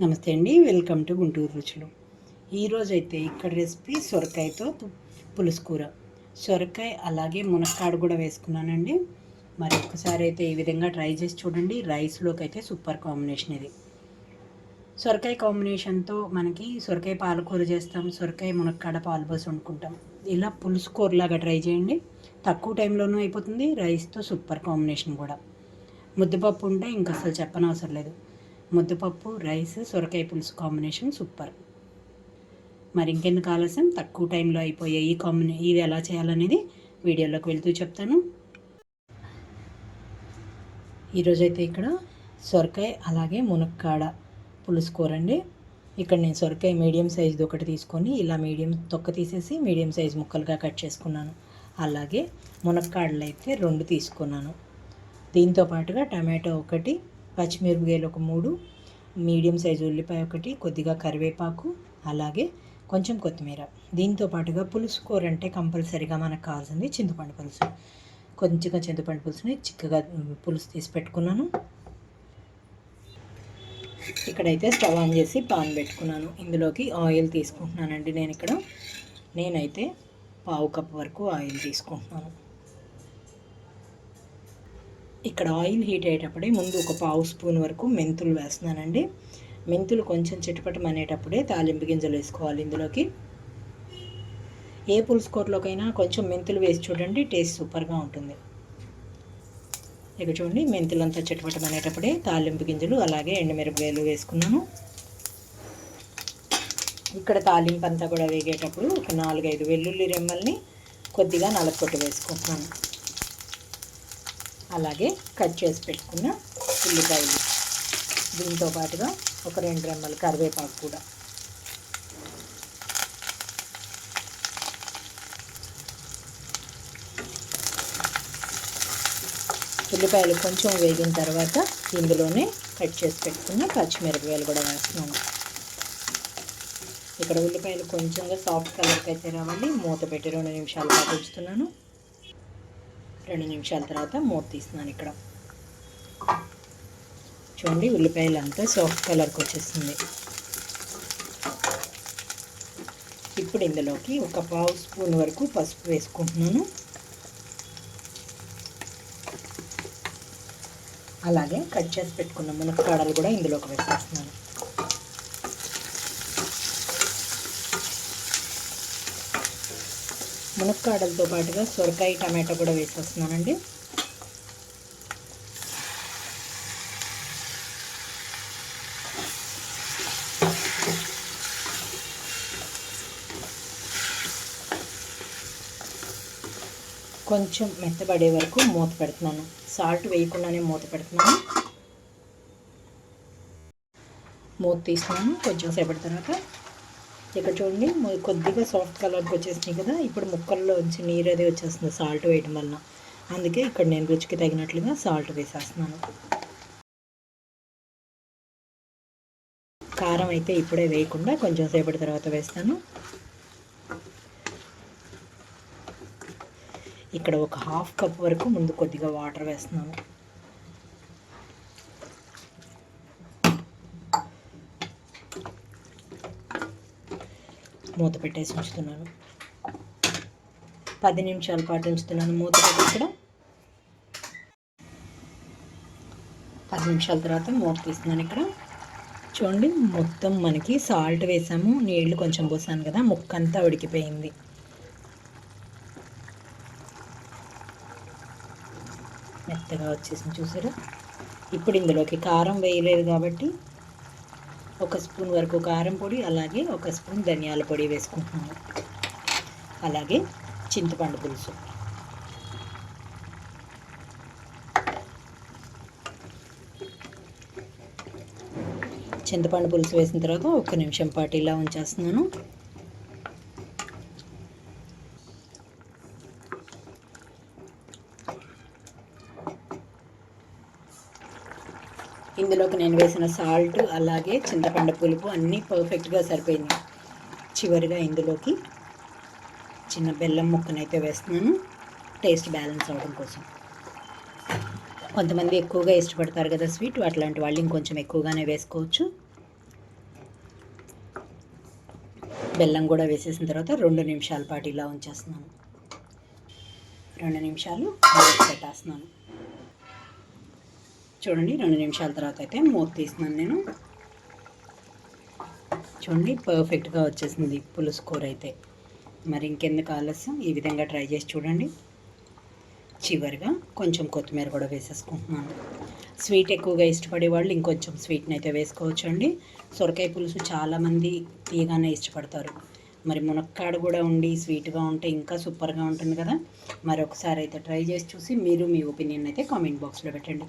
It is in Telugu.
నమస్తే అండి వెల్కమ్ టు గుంటూరు రుచులు. ఈరోజు అయితే ఇక్కడ రెసిపీ సొరకాయతో పులుసు కూర. సొరకాయ అలాగే మునక్కాడు కూడా వేసుకున్నానండి. మరి ఒక్కసారి అయితే ఈ విధంగా ట్రై చేసి చూడండి రైస్లోకి అయితే సూపర్ కాంబినేషన్ ఇది. సొరకాయ కాంబినేషన్తో మనకి సొరకాయ పాలకూర చేస్తాం సొరకాయ మునక్కాడ పాలుబోసి వండుకుంటాం. ఇలా పులుసు కూరలాగా ట్రై చేయండి. తక్కువ టైంలోనూ అయిపోతుంది రైస్తో సూపర్ కాంబినేషన్ కూడా. ముద్దపప్పు ఉంటే ఇంక అసలు చెప్పనవసరం లేదు. ముద్దపప్పు రైస్ సొరకాయ పులుసు కాంబినేషన్ సూపర్. మరి ఇంకెందుకు ఆలస్యం? తక్కువ టైంలో అయిపోయే ఈ కాంబినే ఇది ఎలా చేయాలనేది వీడియోలోకి వెళ్తూ చెప్తాను. ఈరోజైతే ఇక్కడ సొరకాయ అలాగే మునక్కాడ పులుసు కూర ఇక్కడ నేను సొరకాయ మీడియం సైజుది ఒకటి తీసుకొని ఇలా మీడియం తొక్క తీసేసి మీడియం సైజ్ ముక్కలుగా కట్ చేసుకున్నాను. అలాగే మునక్కాడలు అయితే రెండు తీసుకున్నాను. దీంతో పాటుగా టమాటో ఒకటి పచ్చిమిరపకాయలు ఒక మూడు మీడియం సైజు ఉల్లిపాయ ఒకటి కొద్దిగా కరివేపాకు అలాగే కొంచెం కొత్తిమీర. దీంతో పాటుగా పులుసు కూర అంటే కంపల్సరీగా మనకు కావాల్సింది చింతపండు పులుసు. కొంచెంగా చింతపండు పులుసుని చిక్కగా పులుసు తీసి పెట్టుకున్నాను. ఇక్కడైతే స్టవ్ ఆన్ చేసి పాన్ పెట్టుకున్నాను. ఇందులోకి ఆయిల్ తీసుకుంటున్నానండి నేను ఇక్కడ నేనైతే పావు కప్ వరకు ఆయిల్ తీసుకుంటున్నాను. ఇక్కడ ఆయిల్ హీట్ అయ్యేటప్పుడే ముందు ఒక పావు స్పూన్ వరకు మెంతులు వేస్తున్నానండి. మెంతులు కొంచెం చిటపటం అనేటప్పుడే తాలింపు గింజలు వేసుకోవాలి ఇందులోకి. ఏ పులుసుకోట్లోకైనా కొంచెం మెంతులు వేసి చూడండి టేస్ట్ సూపర్గా ఉంటుంది. ఇక చూడండి మెంతులంతా చిటపటం అనేటప్పుడే తాలింపు గింజలు అలాగే ఎండుమిరపకాయలు వేసుకున్నాను. ఇక్కడ తాలింపు అంతా కూడా వేగేటప్పుడు ఒక నాలుగైదు వెల్లుల్లి రెమ్మల్ని కొద్దిగా నలకొట్టు వేసుకుంటున్నాను. అలాగే కట్ చేసి పెట్టుకున్న ఉల్లిపాయలు. దీంతో పాటుగా ఒక రెండు రెమ్మలు కరివేపాకు కూడా. ఉల్లిపాయలు కొంచెం వేగిన తర్వాత ఇందులోనే కట్ చేసి పెట్టుకున్న పచ్చిమిరపకాయలు కూడా వేస్తున్నాను. ఇక్కడ ఉల్లిపాయలు కొంచెంగా సాఫ్ట్ కలర్కి అయితే రావాలి. మూత పెట్టి రెండు నిమిషాలు పాటు ఉంచుతున్నాను. రెండు నిమిషాల తర్వాత మూత తీస్తున్నాను ఇక్కడ. చూడండి ఉల్లిపాయలు అంతా సాఫ్ట్ కలర్కి వచ్చేస్తుంది. ఇప్పుడు ఇందులోకి ఒక పావు స్పూన్ వరకు పసుపు వేసుకుంటున్నాను. అలాగే కట్ చేసి పెట్టుకున్న మునక్కాడలు కూడా ఇందులోకి వేసేస్తున్నాను. మునక్కాడలతో పాటుగా సొరకాయ టమాటా కూడా వేసేస్తున్నానండి. కొంచెం మెత్తబడే వరకు మూత పెడుతున్నాను. సాల్ట్ వేయకుండానే మూత పెడుతున్నాను. మూత తీస్తున్నాను. కొంచెం సేపటి తర్వాత ఇక్కడ చూడండి కొద్దిగా సాఫ్ట్ కలర్కి వచ్చేసినాయి కదా ఇప్పుడు ముక్కల్లోంచి నీరు అది వచ్చేస్తుంది సాల్ట్ వేయడం వల్ల. అందుకే ఇక్కడ నేను రుచికి తగినట్లుగా సాల్ట్ వేసేస్తున్నాను. కారం అయితే ఇప్పుడే వేయకుండా కొంచెం సేపటి తర్వాత వేస్తాను. ఇక్కడ ఒక హాఫ్ కప్ వరకు ముందు కొద్దిగా వాటర్ వేస్తున్నాను. మూత పెట్టేసి ఉంచుతున్నాను. పది నిమిషాల పాటు ఉంచుతున్నాను మూత పెట్టించడం పది నిమిషాల తర్వాత మూత తీస్తున్నాను ఇక్కడ. చూడండి మొత్తం మనకి సాల్ట్ వేసాము. నీళ్ళు కొంచెం పోసాను కదా ముక్కంతా ఉడికిపోయింది. మెత్తగా వచ్చేసింది చూసారా? ఇప్పుడు ఇందులోకి కారం వేయలేదు కాబట్టి ఒక స్పూన్ వరకు కారం పొడి అలాగే ఒక స్పూన్ ధనియాల పొడి వేసుకుంటున్నాను. అలాగే చింతపండు పులుసు. చింతపండు పులుసు వేసిన తర్వాత ఒక నిమిషం పాటు ఇలా ఉంచేస్తున్నాను. ఇందులోకి నేను వేసిన సాల్ట్ అలాగే చింతపండు పులుపు అన్నీ పర్ఫెక్ట్గా సరిపోయింది. చివరిగా ఇందులోకి చిన్న బెల్లం ముక్కనైతే వేస్తున్నాను. టేస్ట్ బ్యాలెన్స్ అవడం కోసం. కొంతమంది ఎక్కువగా ఇష్టపడతారు కదా స్వీట్ అట్లాంటి వాళ్ళు ఇంకొంచెం ఎక్కువగానే వేసుకోవచ్చు. బెల్లం కూడా వేసేసిన తర్వాత రెండు నిమిషాల పాటు ఇలా ఉంచేస్తున్నాను. రెండు నిమిషాలు పెట్టేస్తున్నాను. చూడండి రెండు నిమిషాల తర్వాత అయితే మూత తీసినాను నేను. చూడండి పర్ఫెక్ట్గా వచ్చేసింది పులుసు కూర అయితే. మరి ఇంకెందుకు ఆలస్యం? ఈ విధంగా ట్రై చేసి చూడండి. చివరిగా కొంచెం కొత్తిమీర కూడా వేసేసుకుంటున్నాను. స్వీట్ ఎక్కువగా ఇష్టపడే వాళ్ళు ఇంకొంచెం స్వీట్ని అయితే వేసుకోవచ్చు అండి సొరకాయ పులుసు చాలామంది తీయగానే ఇష్టపడతారు. మరి మునక్కాడ కూడా ఉండి స్వీట్గా ఉంటే ఇంకా సూపర్గా ఉంటుంది కదా. మరి ఒకసారి అయితే ట్రై చేసి చూసి మీరు మీ ఒపీనియన్ అయితే కామెంట్ బాక్స్లో పెట్టండి.